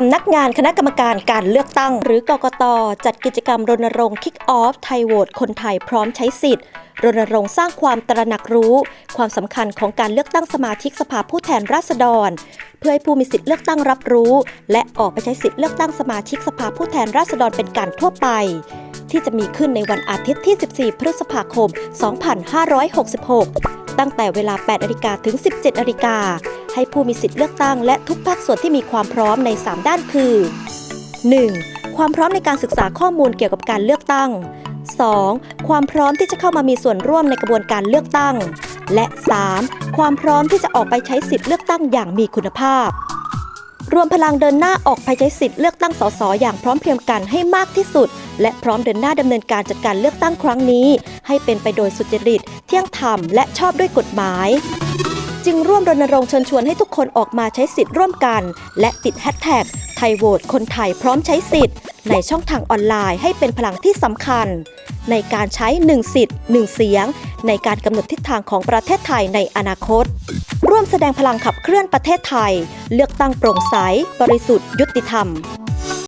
สำนักงานคณะกรรมการการเลือกตั้ง หรือกกต จัดกิจกรรมรณรงค์คิกออฟไทยโหวตคนไทยพร้อมใช้สิทธิ์รณรงค์สร้างความตระหนักรู้ ความสำคัญของการเลือกตั้งสมาชิกสภาผู้แทนราษฎร เพื่อให้ผู้มีสิทธิ์เลือกตั้งรับรู้ และออกไปใช้สิทธิ์เลือกตั้งสมาชิกสภาผู้แทนราษฎรเป็นการทั่วไป ที่จะมีขึ้นในวันอาทิตย์ที่ 14 พฤษภาคม 2566 ตั้งแต่เวลา 8นาฬิกาถึง 17นาฬิกา ให้ผู้มีสิทธิ์เลือกตั้งและทุกภาคส่วนที่มีความพร้อมใน 3 ด้านคือ 1. ความพร้อมในการศึกษาข้อมูลเกี่ยวกับการเลือกตั้ง 2. ความพร้อมที่จะเข้ามามีส่วนร่วมในกระบวนการเลือกตั้ง และ 3. ความพร้อมที่จะออกไปใช้สิทธิ์เลือกตั้งอย่างมีคุณภาพ รวมพลังเดินหน้าออกไปใช้สิทธิ์เลือกตั้งสสอย่างพร้อมเพรียงกันให้มากที่สุด และพร้อมเดินหน้าดำเนินการจัดการเลือกตั้งครั้งนี้ ให้เป็นไปโดยสุจริต เที่ยงธรรมและชอบด้วยกฎหมาย จึงร่วมรณรงค์เชิญชวนให้ทุกคนออกมาใช้สิทธิ์ร่วมกัน และติดแฮชแท็กไทยโหวตคนไทยพร้อมใช้สิทธิ์ ในช่องทางออนไลน์ให้เป็นพลังที่สำคัญ ในการใช้1สิทธิ์1เสียง ในการกำหนดทิศทางของประเทศไทยในอนาคต ร่วมแสดงพลังขับเคลื่อนประเทศไทย เลือกตั้งโปร่งใส บริสุทธิ์ ยุติธรรม